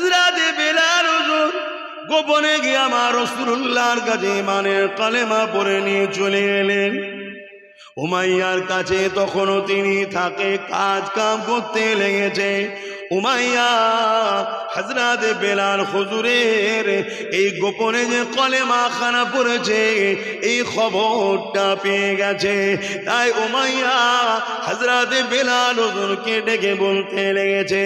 হাজরাতে বেলাল হুজুর গোপনে গিয়ে আমার রসুল্লাহর কাছে ইমানের কালেমা পরে নিয়ে চলে এলেন। উমাইয়ার কাছে তখনও তিনি থাকে কাজ কাম করতে লেগেছে। উমাইয়া হাজরাত বেলাল হুজুরের এই গোপনে যে কলেমা খানা পড়েছে, এই খবরটা পেয়ে গেছে। তাই উমাইয়া হাজরাতে বেলাল হুজুরকে ডেকে বলতে লেগেছে,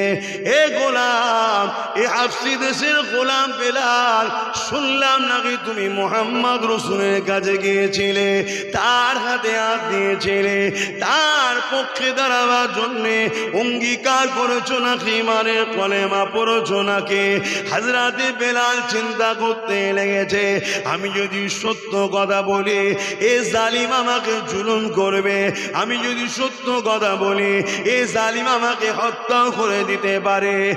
এ গোলাম, এ হাফসি দেশের গোলাম বেলাল, শুনলাম নাকি তুমি মোহাম্মদ রসুলের কাছে গিয়েছিলে? তার হাতে হাত দিয়েছিলে। তার পক্ষে দাঁড়াবার জন্যে অঙ্গীকার করেছ নাকি মানে কলেমা পড়েছো? নাকি হাজরাতে বেলাল চিন্তা করতে লেগেছে। আমি যদি সত্য কথা বলি, এ জালিম আমাকে জুলুম করবে। আমি যদি সত্য কথা বলি, এ জালিম আমাকে হত্যা করে দিতে পারে।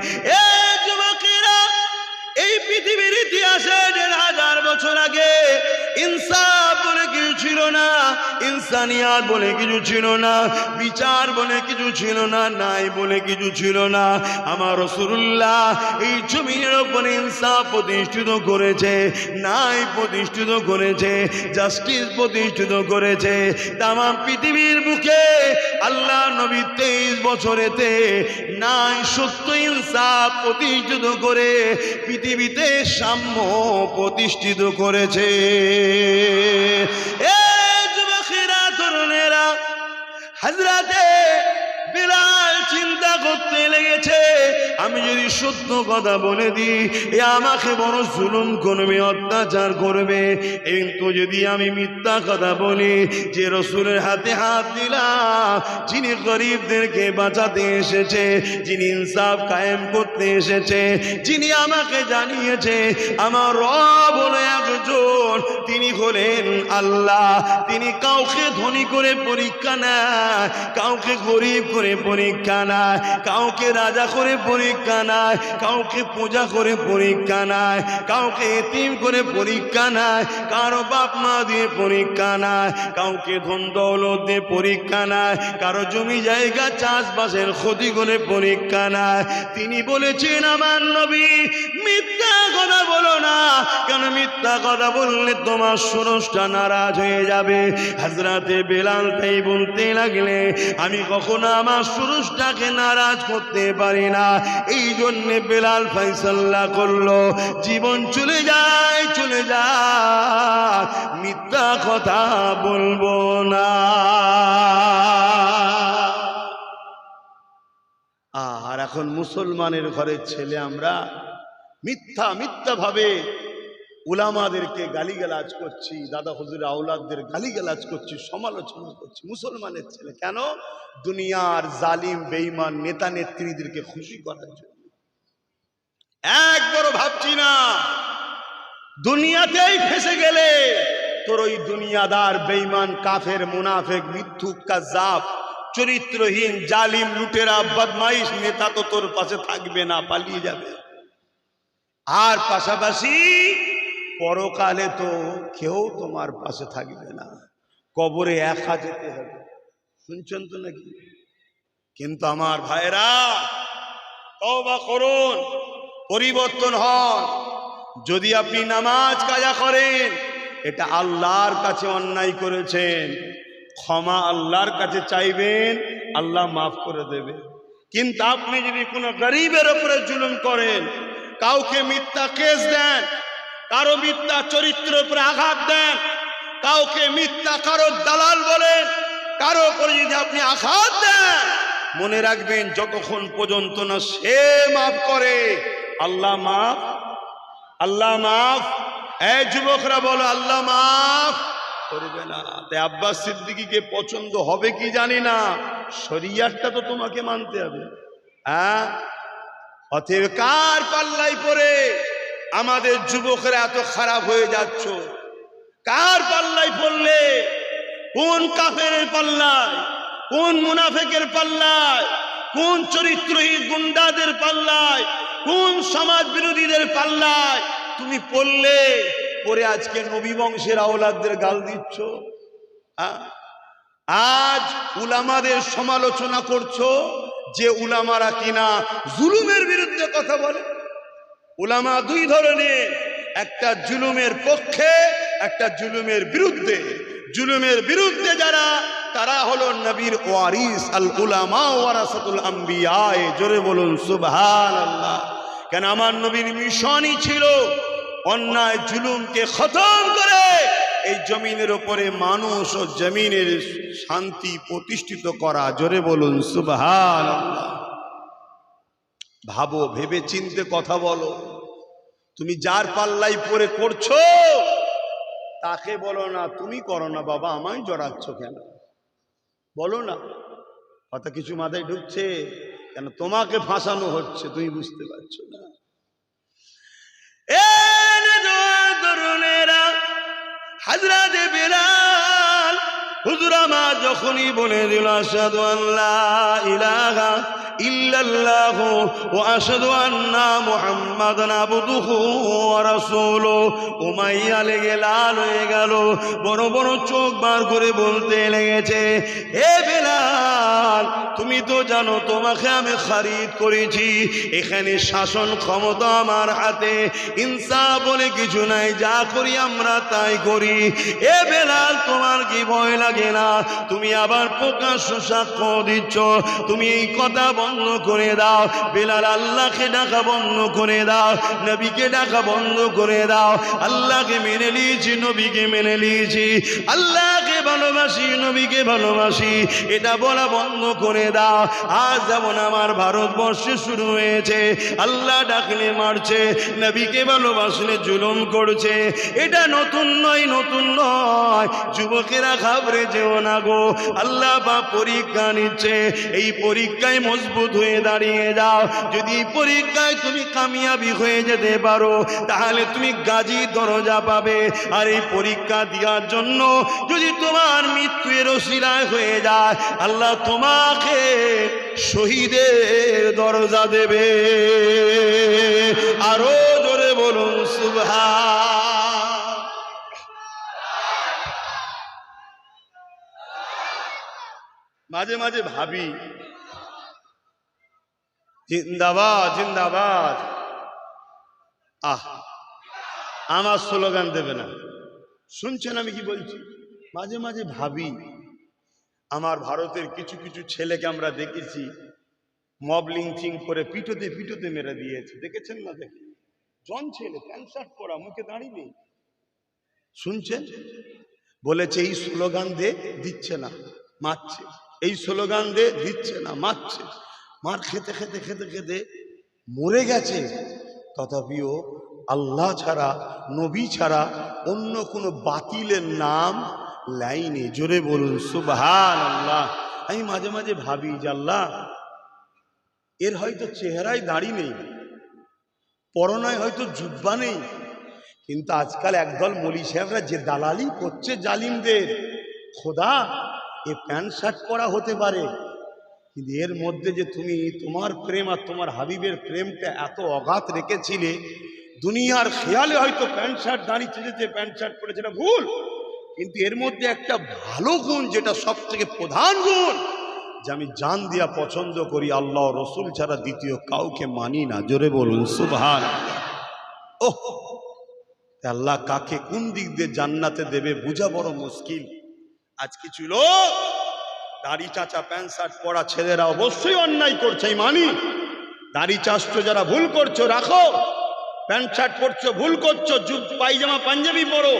এই পৃথিবীর ইতিহাসে দেড় হাজার বছর আগে ইনসাফ বলে কিছু ছিল না, ইনসানিয়াত বলে কিছু ছিল না, বিচার বলে কিছু ছিল না নাই বলে কিছু ছিল না। আমার রসুল্লাহ এই জমিনের ওপরে ইনসাফ প্রতিষ্ঠিত করেছে নাই প্রতিষ্ঠিত করেছে, জাস্টিস প্রতিষ্ঠিত করেছে। তাম পৃথিবীর বুকে আল্লাহ নবী তেইশ বছরেতে নাই সত্য ইনসাফ প্রতিষ্ঠিত করে পৃথিবীতে সাম্য প্রতিষ্ঠিত করেছে। এ যুবকেরা বিলাল চিন্তা করতে লেগেছে। আমি যদি সত্য কথা বলে দিই, এ আমাকে বড় জুলুম করবে, অত্যাচার করবে। কিন্তু যদি আমি মিথ্যা কথা বলি, যে রসুলের হাতে হাত দিলাম, যিনি গরিবদেরকে বাঁচাতে এসেছে, যিনি ইনসাফ কায়েম করতে এসেছে, যিনি আমাকে জানিয়েছে, আমার রব হলো একজন, তিনি হলেন আল্লাহ। তিনি কাউকে ধনী করে পরীক্ষা নেয়, কাউকে গরিব করে পরীক্ষা নেয় কাউকে রাজা করে পরীক্ষা নেয় কাউকে পূজা করে পরীক্ষা নেয় কাউকে এতিম করে পরীক্ষা নেয় কারও বাপ মা দিয়ে পরীক্ষা নেয় কাউকে ধন দৌলত দিয়ে পরীক্ষা নেয় কারও জমি জায়গা চাষবাসের ক্ষতি করে পরীক্ষা নেয় তিনি বলেছেন, আমার নবী মিথ্যা কথা বলো না। কেন মিথ্যা কথা বললে তোমার সুরসটা নারাজ হয়ে যাবে? হাজরাতে বেলাল তাই বলতে লাগলে, আমি কখনো আমার সুরসটাকে নারাজ করতে পারি না। এই জন্যে বেলাল ফাইসাল্লা করল, জীবন চলে যায় চলে যায়, মিথ্যা কথা বলব না। আর এখন মুসলমানের ঘরের ছেলে আমরা মিথ্যা মিথ্যা ভাবে উলামাদেরকে গালিগালাজ করছি, দাদা হুজুর আওলাদদের গালিগালাজ করছি, সমালোচনা করছি, মুসলমানের ছেলে। কেন? দুনিয়ার জালিম, বেঈমান নেতা নেত্রীদেরকে খুশি করার জন্য। একবারও ভাবছি না। দুনিয়াতেই ফেসে গেলে তোর ওই দুনিয়াদার বেঈমান, কাফের, মুনাফেক, মিথ্যুক কাজাব চরিত্রহীন, জালিম, লুটেরা, বদমাইশ নেতা তো তোর পাশে থাকবে না, পালিয়ে যাবে। আর পাশাপাশি পরকালে তো কেউ তোমার পাশে থাকবে না। কবরে একা যেতে হবে। শুনছেন তো নাকি? কিন্তু আমার ভাইরা তওবা করুন, পরিবর্তন হন। যদি আপনি নামাজ কাজা করেন, এটা আল্লাহর কাছে অন্যায় করেছেন। ক্ষমা আল্লাহর কাছে চাইবেন, আল্লাহ মাফ করে দেবে। কিন্তু আপনি যদি কোনো গরিবের উপরে জুলুম করেন, কাউকে মিথ্যা কেস দেন কারও মিথ্যা চরিত্রের উপরে আঘাত দেন, কাউকে মিথ্যা, কারও দালাল বলেন কারও উপরে যদি আপনি আঘাত দেন, মনে রাখবেন যতক্ষণ পর্যন্ত না সে মাফ করে। আল্লাহ মাফ আল্লাহ মাফ। এই যুবকরা বলো, আল্লাহ মাফ। করবে না। তাই আব্বাস সিদ্দিকিকে পছন্দ হবে কি জানি না। শরিয়ারটা তো তোমাকে মানতে হবে। হ্যাঁ? অতএব কার পাল্লাই পরে আমাদের যুবকরা এত খারাপ হয়ে যাচ্ছ। কার পাল্লাই পড়লে? কোন কাফের পাল্লায়? কোন মুনাফেকের পাল্লায়? কোন চরিত্রহীন গুন্ডাদের পাল্লায়? কোন সমাজ বিরোধীদের পাল্লায়? তুমি পড়লে পরে আজকে নবী বংশের আওলাদদের গাল দিচ্ছ? আজ উলামাদের সমালোচনা করছ যে উলামারা কিনা জুলুমের বিরুদ্ধে কথা বলে। উলামা দুই ধরনের, একটা জুলুমের পক্ষে, একটা জুলুমের বিরুদ্ধে। জুলুমের বিরুদ্ধে যারা, তারা হলো নবীর ওয়ারিস, আল উলামা ওয়ারাসাতুল আম্বিয়া জোরে বলুন সুবহান আল্লাহ কেন আমার নবীর মিশনই ছিল অন্যায় জুলুমকে খতম করে, এই জমিনের ওপরে মানুষ ও জমিনের শান্তি প্রতিষ্ঠিত করা। জোরে বলুন সুবহান আল্লাহ ভাবো ভেবে চিনতে কথা বলো। তুমি যার পাল্লাই পরে করছ, তাকে বলো না, তুমি করো না বাবা, আমায় জড়াচ্ছ কেন? বলো না। কথা কিছু মাথায় ঢুকছে, কেন তোমাকে ফাঁসানো হচ্ছে, তুমি বুঝতে পারছ না। হাজরাতে বেলাল। হুজুর আমার যখনই বলে দিল আসাদু আল্লাহ আন্না লেগে লাল হয়ে গেল, বড় বড় চোখ বার করে বলতে লেগেছে বেলাল, তুমি তো জানো তোমাকে আমি খারিদ করেছি, এখানে শাসন ক্ষমতা আমার হাতে, ইনসাফ বলে কিছু নাই, যা করি আমরা তাই করি, এ বেলাল, তোমার কি ভয় লাগে না। তুমি আবার প্রকাশ্য সাক্ষ্য দিচ্ছ। তুমি এই কথা বন্ধ করে দাও। বেলাল আল্লাহকে ডাকা বন্ধ করে দাও। নবীকে ডাকা বন্ধ করে দাও। আল্লাহকে মেনে নিয়েছি, নবীকে মেনে নিয়েছি। আল্লাহকে ভালোবাসি, নবীকে ভালোবাসি। এটা বলা বন্ধ করে দাও। আজ যেমন আমার ভারতবর্ষে শুরু হয়েছে, আল্লাহ ডাকলে মারছে, নবীকে ভালোবাসলে জুলুম করছে। এটা নতুন নয় নতুন নয়। যুবকেরা ঘাবড়ে যেও না গো। আল্লাহ বা পরীক্ষা নিচ্ছে। এই পরীক্ষায় মজবুত হয়ে দাঁড়িয়ে যাও। যদি পরীক্ষায় তুমি কামিয়াবি হয়ে যেতে পারো, তাহলে তুমি গাজী দরজা পাবে। আর এই পরীক্ষা দেওয়ার জন্য যদি তোমার মৃত্যু এর হয়ে যায়, আল্লাহ তোমাকে শহীদের দরজা দেবে। আরও জোরে বলুন সুভা মাঝে মাঝে ভাবি, জিন্দাবাদ জিন্দাবাদ। আহ, আমার স্লোগান দেবে না। শুনছেন আমি কি বলছি? মাঝে মাঝে ভাবি, আমার ভারতের কিছু কিছু ছেলেকে আমরা দেখেছি, মব লিঞ্চিং করে পিটোতে পিটোতে মেরে দিয়েছে। দেখেছেন না দেখে জন ছেলে প্যান্ট শার্ট পরা, মুখে দাঁড়িয়ে শুনছেন? বলেছে, এই স্লোগান দে, দিচ্ছে না, মারছে। এই স্লোগান দিয়ে দিচ্ছে না, মারছে। মার খেতে খেতে খেতে খেতে মরে গেছে। তথাপিও আল্লাহ ছাড়া, নবী ছাড়া অন্য কোনো বাতিলের নাম লাইনে জোরে বলুন সুবহান আল্লাহ আমি মাঝে মাঝে ভাবি যে আল্লাহ, এর হয়তো চেহারায় দাড়ি নেই, পরনায় হয়তো জুব্বা নেই, কিন্তু আজকাল একদল মলি সাহেবরা যে দালালি করছে জালিমদের, খোদা এ প্যান্ট শার্ট পরা হতে পারে, কিন্তু এর মধ্যে যে তুমি তোমার প্রেম আর তোমার হাবিবের প্রেমটা এত অগাধ রেখেছিলে, দুনিয়ার খেয়ালে হয়তো প্যান্ট শার্ট দাঁড়িয়ে চেয়েছে প্যান্ট শার্ট পরেছে না ভুল। কিন্তু এর মধ্যে একটা ভালো গুণ যেটা সব থেকে প্রধান গুণ, যে আমি জান দিয়া পছন্দ করি, আল্লাহ রসুল ছাড়া দ্বিতীয় কাউকে মানি না। জোরে বলুন সুবহান ওহ আল্লাহ কাকে কোন দিক দিয়ে জান্নাতে দেবে বোঝা বড় মুশকিল। আজ কিছু লোক দাড়ি চাচা প্যান্ট শার্ট পরা ছেলেরা অবশ্যই অন্যায় করছে মানি। দাড়ি চাষছো যারা ভুল করছ, রাখো। প্যান্ট শার্ট পরছো, ভুল করছ জুব পায়জামা, পাঞ্জাবি পরো।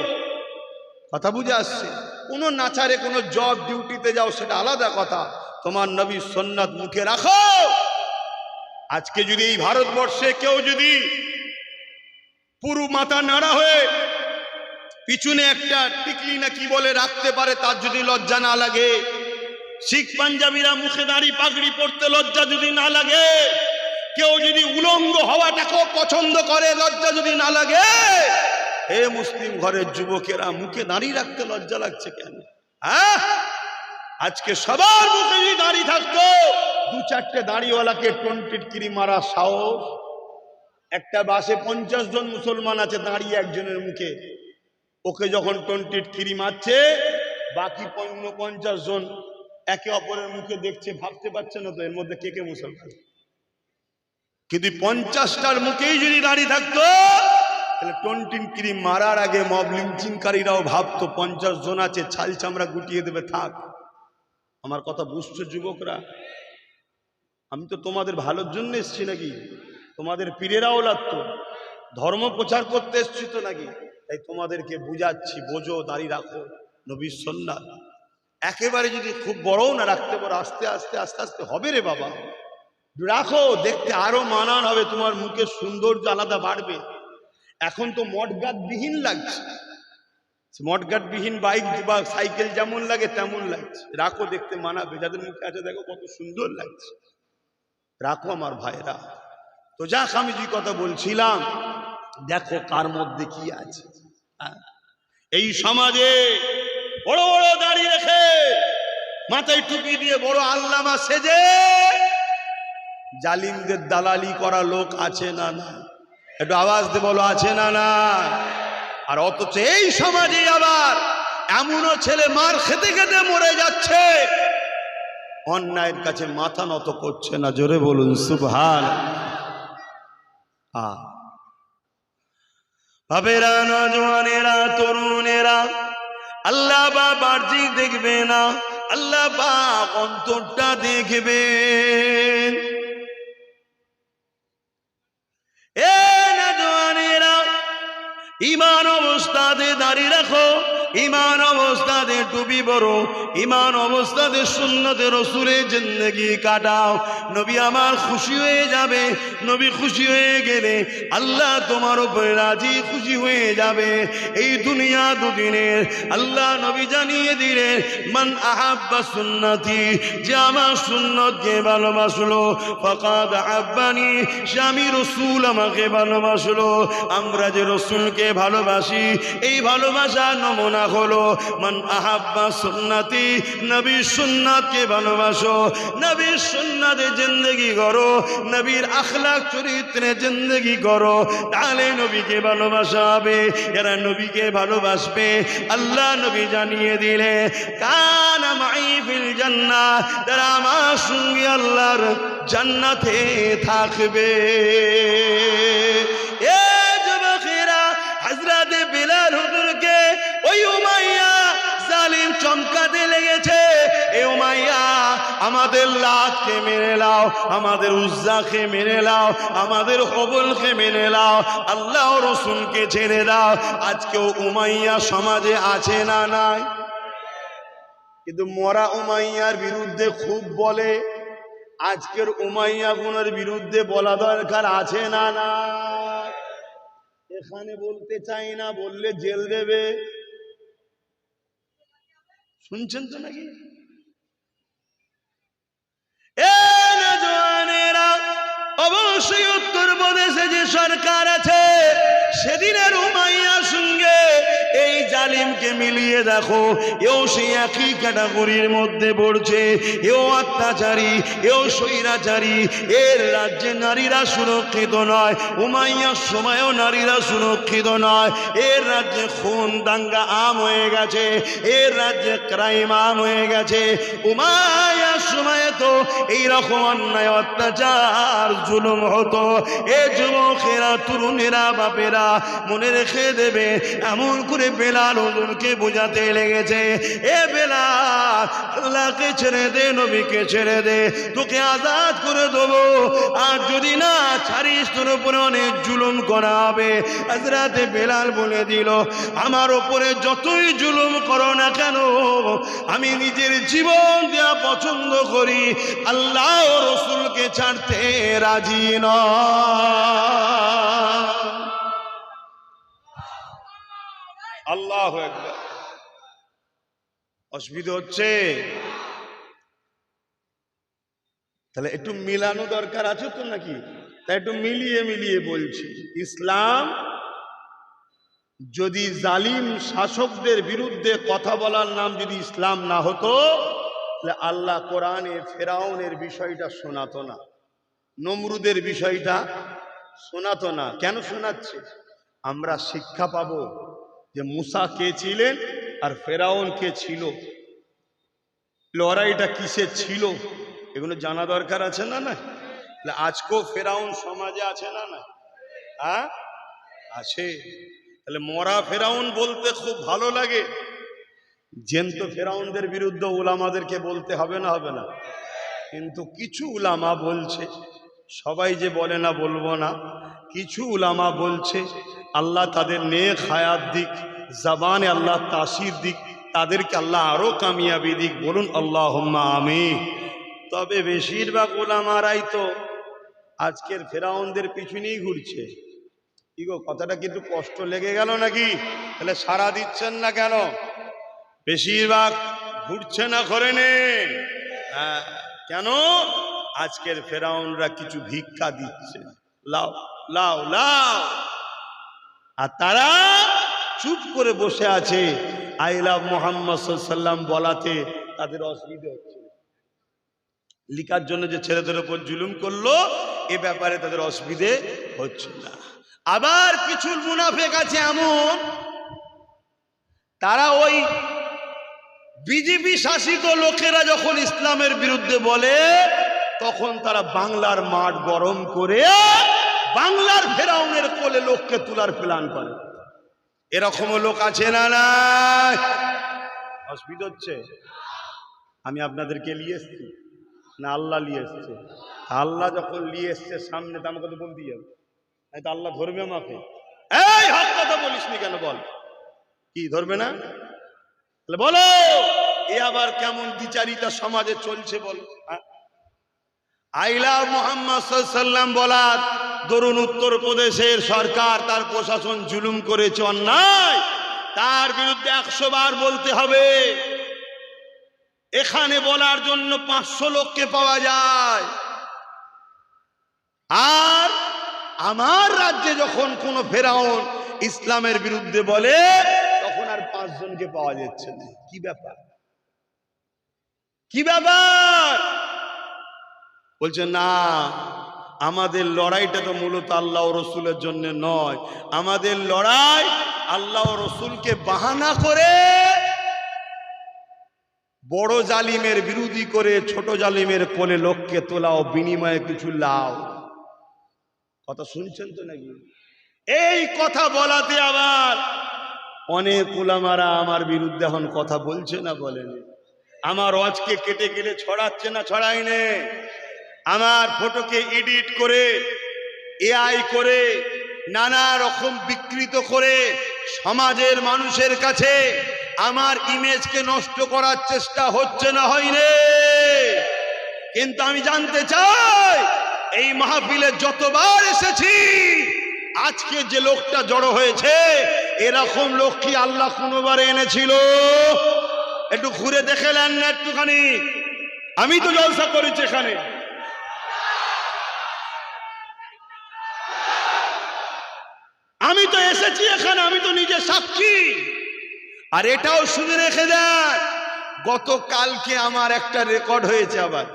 কথা বুঝে আসছে? কোনো নাচারে, কোনো জব ডিউটিতে যাও, সেটা আলাদা কথা। তোমার নবী সন্ন্যাত মুখে রাখো। আজকে যদি এই ভারতবর্ষে কেউ যদি পুরু মাথা নাড়া হয়ে পিছনে একটা টিকলি না কি বলে রাখতে পারে, তার যদি লজ্জা না লাগে। শিখ পাঞ্জাবিরা মুখে দাঁড়ি পাগড়ি পড়তে লজ্জা যদি না লাগে, কেউ যদি উলঙ্গ হওয়াটাকেও পছন্দ করে, লজ্জা যদি না লাগে, হে মুসলিম ঘরের যুবকেরা, মুখে দাঁড়িয়ে রাখতে লজ্জা লাগছে কেন? হ্যাঁ? আজকে সবার মুখে যদি দাঁড়িয়ে থাকতো, দু চারটে দাঁড়িওয়ালাকে টনটিটকিরি মারা সাহস। একটা বাসে পঞ্চাশ জন মুসলমান আছে, দাঁড়িয়ে একজনের মুখে। ওকে যখন টনটিটকিরি মারছে, বাকি পঞ্চাশ জন একে অপরের মুখে দেখছে, ভাবতে পারছে না তো এর মধ্যে কে কে মুসলমান। কিন্তু পঞ্চাশটার মুখেই যদি দাঁড়িয়ে থাকতো, তাহলে টন্টিন ক্রিম মারার আগে মব লিঞ্চিংকারীরাও ভাবতো, পঞ্চাশ জন আছে, ছাল চামড়া গুটিয়ে দেবে, থাক। আমার কথা বুঝছ যুবকরা? আমি তো তোমাদের ভালোর জন্য এসছি নাকি? তোমাদের পীরেরাও লাগতো। ধর্ম প্রচার করতে এসছি তো নাকি? তাই তোমাদেরকে বুঝাচ্ছি, বোঝো, দাঁড়িয়ে রাখো, নবীর সন্ন্যাস। একেবারে যদি খুব বড়ও না রাখতে পারো, আস্তে আস্তে আস্তে আস্তে হবে রে বাবা। রাখো, দেখতে আরও মানান হবে, তোমার মুখে সৌন্দর্য আলাদা বাড়বে। এখন তো মটগাট বিহীন লাগছে। মটগাট বিহীন বাইক বা সাইকেল যেমন লাগে, তেমন লাগছে। রাখো, দেখতে মানাবে। যাদের মুখে আছে, দেখো কত সুন্দর লাগছে। রাখো আমার ভাইরা তো যে কথা বলছিলাম, দেখো কার মধ্যে কি আছে? এই সমাজে বড় বড় দাঁড়িয়ে রেখে মাথায় টুপি দিয়ে বড় আল্লামা সেজে জালিমদের দালালি করা লোক আছে না না? একটু আওয়াজ দিয়ে বলো, আছে না না? আর অথচ এই সমাজে আবার এমনও ছেলে মার খেতে খেতে মরে যাচ্ছে। অন্যায়ের কাছে মাথা নত করছে না, জোরে বলুন সুবহান আ। বাবেরা নজওয়ানেরা তরুণেরা আল্লাহ বা বাহ্যিক দেখবে না আল্লাহ বা অন্তরটা দেখবেন। ইমান অবস্থাতে দাঁড়িয়ে রাখো, ইমান অবস্থাতে টুপি বড় ইমান অবস্থাতে সুন্নতে রসুলের জিন্দগি কাটাও। নবী আমার খুশি হয়ে যাবে, নবী খুশি হয়ে গেলে আল্লাহ তোমার উপরে রাজি খুশি হয়ে যাবে। এই দুনিয়া দুদিনের আল্লাহ নবী জানিয়ে দিলে মান আহাব্বা সুন্নতি, যে আমার সুন্নতকে ভালোবাসলো, ফকাদ আব্বানি স্বামী রসুল আমাকে ভালোবাসলো, আমরা যে রসুলকে ভালোবাসি। এই ভালোবাসা নমুনা হলো, মান আহাব্বা সুন্নাতি নবীর সুন্নাতকে ভালোবাসো। নবীর সুন্নাতে জিন্দগি করো, নবীর আখলাক চরিত্রে জিন্দগি করো। তাহলে নবীকে ভালোবাসা হবে এরা নবীকে ভালোবাসবে। আল্লাহ নবী জানিয়ে দিলে, কান মাইফিল জান্নাত তারা আমার সঙ্গে আল্লাহর জান্নাতে থাকবে। চমকাতে লেগেছে। এ উমাইয়া, আমাদের লাতকে মেনে লাও আমাদের উজ্জাকে মেনে লাও আমাদের হবলকে মেনে লাও আল্লাহ রসুলকে ছেড়ে দাও। আজকেও উমাইয়া সমাজে আছে না নাই? কিন্তু মরা উমাইয়ার বিরুদ্ধে খুব বলে। আজকের উমাইয়া গুণের বিরুদ্ধে বলা দরকার আছে না না এখানে বলতে চাই না, বললে জেল দেবে। শুনছেন তো নাকি মিলিয়ে দেখো, এও সেই একই ক্যাটাগরির মধ্যে পড়ছে। এও অত্যাচারী, এও স্বৈরাচারী। এর রাজ্যে নারীরা সুরক্ষিত নয়, উমাইয়ার সময়ও নারীরা সুরক্ষিত নয়। এর রাজ্যে খুন দাঙ্গা আম হয়ে গেছে, এর রাজ্যে ক্রাইম আম হয়ে গেছে। উমাইয়ার সময়ে তো এইরকম অন্যায়, অত্যাচার, জুলুম হতো। এ যুবকেরা, তরুণেরা, বাপেরা মনে রেখে দেবে, এমন করে বেলাল হুজুরকে বোঝাতে লেগেছে। এ বেলাল, আল্লাহকে ছেড়ে দে, নবীকে ছেড়ে দে, তোকে আজাদ করে দেবো। আর যদি না ছাড়িস, তোর উপরে অনেক জুলুম করা হবে। হাজরাতে বেলাল বলে দিল, আমার ওপরে যতই জুলুম করো না কেন, আমি নিজের জীবন দেওয়া পছন্দ করি, আল্লাহ রসুলকে ছাড়তে রাজি আল্লাহ অসুবিধা হচ্ছে? তাহলে একটু মিলানো দরকার আছে তো নাকি? তাই একটু মিলিয়ে মিলিয়ে বলছি। ইসলাম যদি জালিম শাসকদের বিরুদ্ধে কথা বলার নাম যদি ইসলাম না হতো আল্লাহ কোরআনে ফেরাউনের বিষয়টা শোনাতো না, নমরুদের বিষয়টা শোনাতো না। কেন শোনাচ্ছে? আমরা শিক্ষা পাব যে মুসা কে ছিলেন আর ফেরাউন কে ছিল। লড়াইটা কিসে ছিল? এগুলো জানা দরকার আছে না না? আজকেও ফেরাউন সমাজে আছে না না? হ্যাঁ আছে। তাহলে মরা ফেরাউন বলতে খুব ভালো লাগে। জেন্ত ফেরাউনদের বিরুদ্ধে ওলামাদেরকে বলতে হবে না হবে না। কিন্তু কিছু উলামা বলছে, সবাই যে বলে না বলব না, কিছু উলামা বলছে, আল্লাহ তাদের নেক হায়াত দিক, জবানে আল্লাহ তাসির দিক, তাদেরকে আল্লাহ আরও কামিয়াবি দিক, বলুন আল্লাহ আমি তবে বেশিরভাগ ওলামারাই তো আজকের ফেরাউনদের পিছনেই ঘুরছে। কি গো কথাটা কিন্তু কষ্ট লেগে গেল নাকি? তাহলে সারা দিচ্ছেন না কেন? বেশিরভাগ ঘুরছে না করে নে হ্যাঁ, কেন? আজকের ফেরাউনরা কিছু ভিক্ষা দিচ্ছে। লাও লাও লাও। আর তারা চুপ করে বসে আছে। আই লাভ মোহাম্মদ সাল্লাম বলাতে তাদের অসুবিধা হচ্ছে। লিখার জন্য যে ছেলেদের উপর জুলুম করল এ ব্যাপারে তাদের অসুবিধে হচ্ছে না। আবার কিছু মুনাফেক আছে এমন তারা ওই বিজেপি শাসিত লোকেরা যখন ইসলামের বিরুদ্ধে বলে, তখন তারা বাংলার মাঠ গরম করে বাংলার ফেরাউনের কোলে লোককে তোলার প্ল্যান করে। এরকমও লোক আছে না না অসুবিধা হচ্ছে? আমি আপনাদেরকে নিয়ে এসছি। না, আল্লাহ নিয়ে এসছে। আল্লাহ যখন নিয়ে এসছে সামনে, তো আমাকে তো বলতেই হবে। এই তো আল্লাহ ধরবে আমাকে। এই, হক কথা বলিস নি কেন বল? কি, ধরবে না? তাহলে বলো! এ আবার কেমন বিচারিতা সমাজে চলছে বল? হ্যাঁ? আইলা মোহাম্মদ সাল্লাম বলার দরুন উত্তর প্রদেশের সরকার তার প্রশাসন জুলুম করেছে অন্যায়। তার বিরুদ্ধে একশো বার বলতে হবে। এখানে বলার জন্য পাঁচশো লোককে পাওয়া যায়। আর আমার রাজ্যে যখন কোনো ফেরাউন ইসলামের বিরুদ্ধে বলে, তখন আর পাঁচজনকে পাওয়া যাচ্ছে না। কি ব্যাপার? কি ব্যাপার? বলছে, না, আমাদের লড়াইটা তো মূলত আল্লাহ রসুলের জন্য নয়। আমাদের লড়াই আল্লাহ রসুলকে বাহানা করে বড় জালিমের বিরোধী করে ছোট জালিমের কোলে লোককে তোলাও বিনিময়ে কিছু লাও কথা শুনছেন তো নাকি? এই কথা বলাতে আবার অনেক উলামারা আমার বিরুদ্ধে এখন কথা বলছে না বলেন। আমার অজকে কেটে কেটে ছড়াচ্ছে না ছড়াই নে। আমার ফটোকে এডিট করে, এআই করে, নানা রকম বিকৃত করে সমাজের মানুষের কাছে আমার ইমেজকে নষ্ট করার চেষ্টা হচ্ছে না হয়নি কিন্তু আমি জানতে চাই, এই মাহফিলে যতবার এসেছি, আজকে যে লোকটা জড়ো হয়েছে, এরকম লোক কি আল্লাহ কোনোবার এনেছিল? একটু ঘুরে দেখে নেন না একটুখানি। আমি তো জলসা করেছি এখানে। আমি তো এসেছি এখানে, আমি তো নিজে সাক্ষী। আর এটাও শুনে রেখে দেয় গতকালকে আমার একটা রেকর্ড হয়েছে আবার।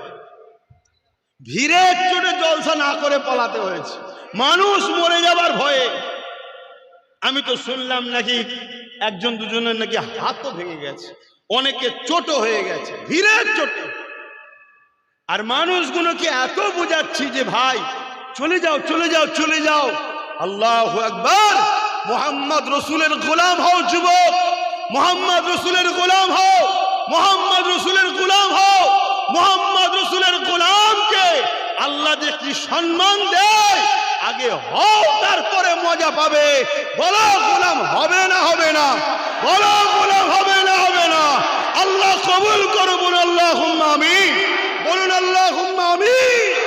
ভিড়ের চোটে জলসা না করে পালাতে হয়েছে। মানুষ মরে যাবার ভয়ে। আমি তো শুনলাম নাকি একজন দুজনের নাকি হাতও ভেঙে গেছে, অনেকে চোটও হয়ে গেছে ভিড়ের চোটে। আর মানুষগুলোকে এত বোঝাচ্ছি যে, ভাই, চলে যাও চলে যাও চলে যাও। আল্লাহ একবার মোহাম্মদ রসুলের গোলাম হও, যুবক। মোহাম্মদ রসুলের গোলাম হও, মোহাম্মদ রসুলের গোলাম হও, মোহাম্মদ রসুলের গোলামকে আল্লাহ যে কি সম্মান দেয় আগে হও, তারপরে মজা পাবে। বলো গোলাম হবে না হবে না? বলো গোলাম হবে না হবে না? আল্লাহ কবুল করো বলুন আল্লাহ আমি বলুন আল্লাহ আমিন।